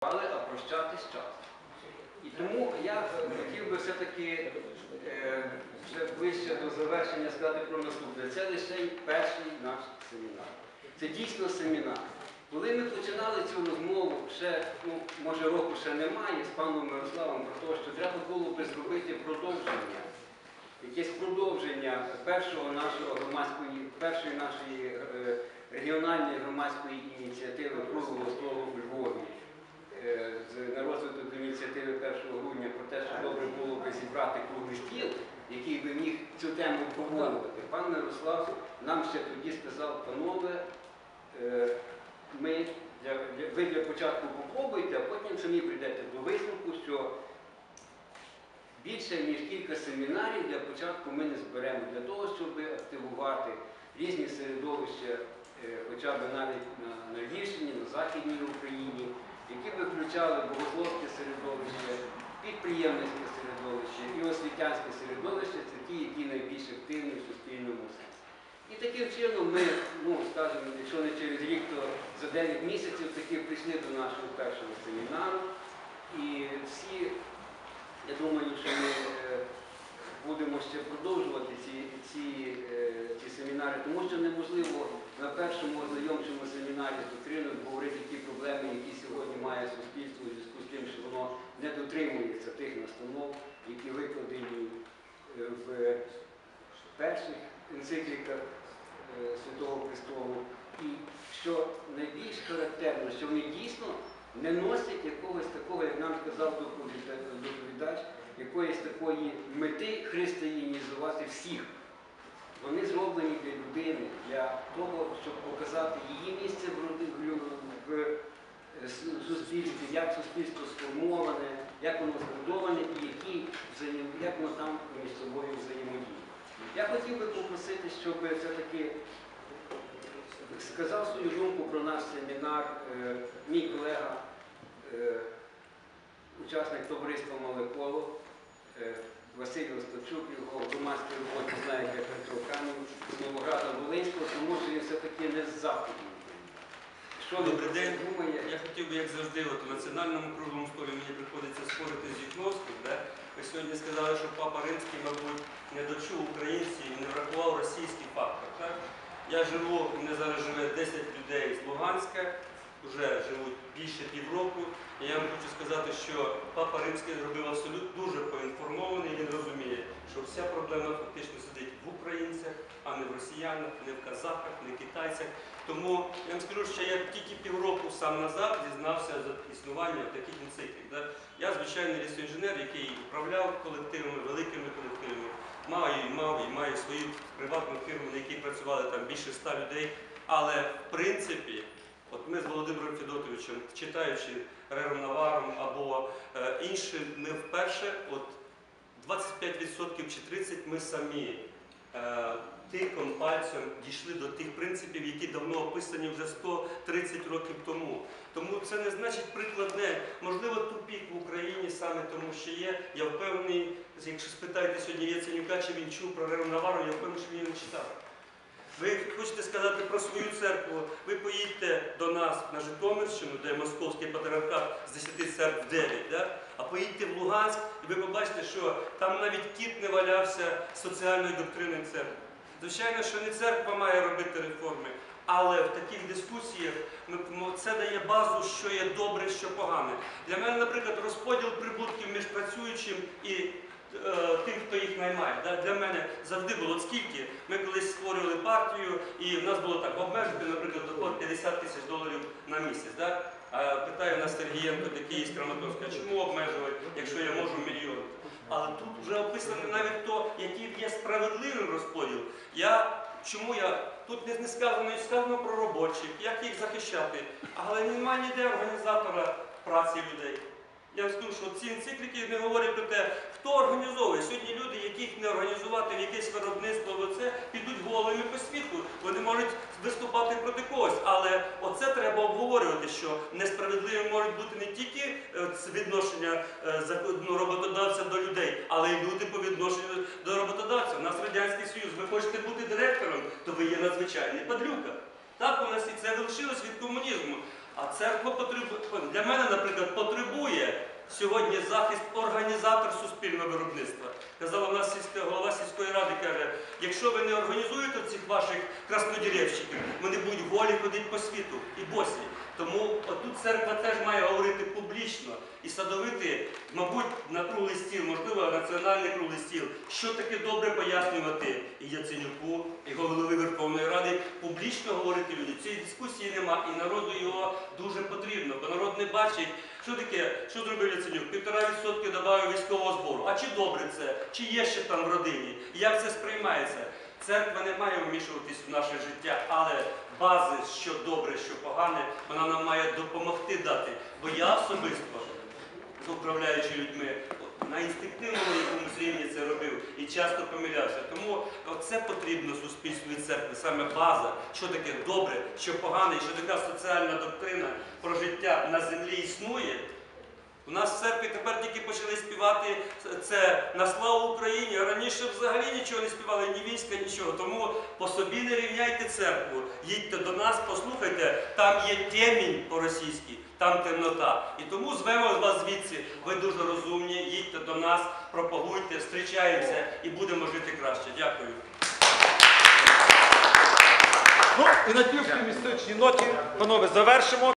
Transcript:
Але а прощатись час. І тому я хотів би все-таки е, вже ближче до завершення сказати про наступне. Це лише перший наш семінар. Це дійсно семінар. Коли ми починали цю розмову, ще, ну, може року ще немає, з паном Мирославом про те, що треба було би зробити продовження, якесь продовження першого нашого громадської, першої нашої е, регіональної громадської ініціативи круглого столу у Львові на розвиток ініціативи 1 грудня про те, що добре було би зібрати круглий стіл, який би міг цю тему обговорювати. Пан Мирослав нам ще тоді сказав, панове, е, ми для, для- ви для початку попробуйте, а потім самі прийдете до висновку, що більше ніж кілька семінарів для початку ми не зберемо для того, щоб активувати різні середовища, е, хоча б навіть на, на Львівщині, на Західній Україні, які би включали богословське середовище, підприємницьке середовище і освітянське середовище це ті, які найбільш активні в суспільному сенсі. І таким чином ми, ну скажімо, якщо не через рік, то за 9 місяців таки прийшли до нашого першого семінару. І всі, я думаю, що ми е, будемо ще продовжувати ці, ці, е, ці семінари, тому що неможливо на першому ознайомчому семінарі з доктриною говорити ті проблеми, які сьогодні має суспільство у зв'язку з тим, що воно не дотримується тих настанов, які викладені е, в перших енцикліках е, Святого Престолу. І що найбільш характерно, що вони дійсно не носять якогось такого, як нам сказав доповідач, якоїсь такої мети християнізувати всіх. Вони зроблені для людини, для того, щоб показати її місце в, е, суспільстві, як суспільство сформоване, як воно збудоване і які як воно там між собою взаємодіє. Я хотів би попросити, щоб все-таки сказав свою думку про наш семінар е, мій колега, е, учасник товариства Молеколо, е, Василь Остапчук, його в громадській роботі знає як Петро Камінь з Новограда Волинського, тому що він все-таки не з заходу. Добрий день. Я хотів би, як завжди, от у національному круглому столі мені приходиться спорити з Юхновським. Да? Ви сьогодні сказали, що папа римський, мабуть, не дочув українців і не врахував російський фактор. Так? Я живу, у мене зараз живе 10 людей з Луганська, вже живуть більше півроку. І я вам хочу сказати, що папа римський зробив абсолютно дуже поінформований, він розуміє, що вся проблема фактично сидить в українцях, не в росіянах, не в казахах, не в китайцях. Тому я вам скажу, що я тільки півроку сам назад дізнався за існування таких енциклік. Я звичайний лісоінженер, який управляв колективами, великими колективами, маю і мав і маю свою приватну фірму, на якій працювали там більше ста людей. Але в принципі, от ми з Володимиром Федотовичем, читаючи Рером Наваром або е, інші, ми вперше, от 25% чи 30% ми самі тиком пальцем дійшли до тих принципів, які давно описані вже 130 років тому. Тому це не значить прикладне, можливо, тупік в Україні саме тому, що є. Я впевнений, якщо спитаєте сьогодні Яценюка, чи він чув про Ревнавару, я впевнений, що він не читав. Хочете сказати про свою церкву, ви поїдьте до нас на Житомирщину, де московський патріархат з 10 церкв 9, да? а поїдьте в Луганськ, і ви побачите, що там навіть кіт не валявся соціальної доктрини церкви. Звичайно, що не церква має робити реформи, але в таких дискусіях це дає базу, що є добре, що погане. Для мене, наприклад, розподіл прибутків між працюючим і тим, хто їх наймає. Для мене завжди було скільки. Ми колись створювали партію, і в нас було так обмежити, наприклад, доход 50 тисяч доларів на місяць. Да? А питає нас Сергієнко, такий з Краматорська, чому обмежувати, якщо я можу мільйон? Але тут вже описано навіть то, який є справедливий розподіл. Я чому я тут не, сказано, не сказано про робочих, як їх захищати, але немає ніде організатора праці людей. Я вам скажу, що ці енцикліки не говорять про те, хто організовує. Сьогодні люди, яких не організувати в якесь виробництво, в оце, підуть голими по світу. Вони можуть виступати проти когось. Але оце треба обговорювати, що несправедливим можуть бути не тільки е, відношення е, ну, роботодавця до людей, але й люди по відношенню до роботодавця. У нас Радянський Союз. Ви хочете бути директором, то ви є надзвичайний падлюка. Так у нас і це лишилось від комунізму. А церква потребує для мене, наприклад, потребує сьогодні захист організатор суспільного виробництва. Казала в нас сільська голова сільської ради, каже, якщо ви не організуєте цих ваших краснодірівщиків, вони будуть голі ходити по світу і босі. Тому отут церква теж має говорити публічно і садовити, мабуть, на круглий стіл, можливо, національний круглий стіл, що таке добре пояснювати і Яценюку, і голови Верховної Ради, публічно говорити людям. Цієї дискусії нема, і народу його дуже потрібно, бо народ не бачить, що таке, що зробив Яценюк, півтора відсотки додав військового збору. А чи добре це, чи є ще там в родині, як це сприймається? Церква не має вмішуватись в наше життя, але бази, що добре, що погане, вона нам має допомогти дати. Бо я особисто, управляючи людьми, на інстинктивному якомусь рівні це робив і часто помилявся. Тому це потрібно суспільству і церкви, саме база, що таке добре, що погане, що така соціальна доктрина про життя на землі існує. У нас в церкві тепер тільки почали співати це на славу Україні. а Раніше взагалі нічого не співали, ні війська, нічого. Тому по собі не рівняйте церкву. Їдьте до нас, послухайте, там є темінь по-російськи, там темнота. І тому звемо вас звідси. Ви дуже розумні, їдьте до нас, пропагуйте, зустрічаємося і будемо жити краще. Дякую. Ну і на цій містичній ноті, панове, завершимо.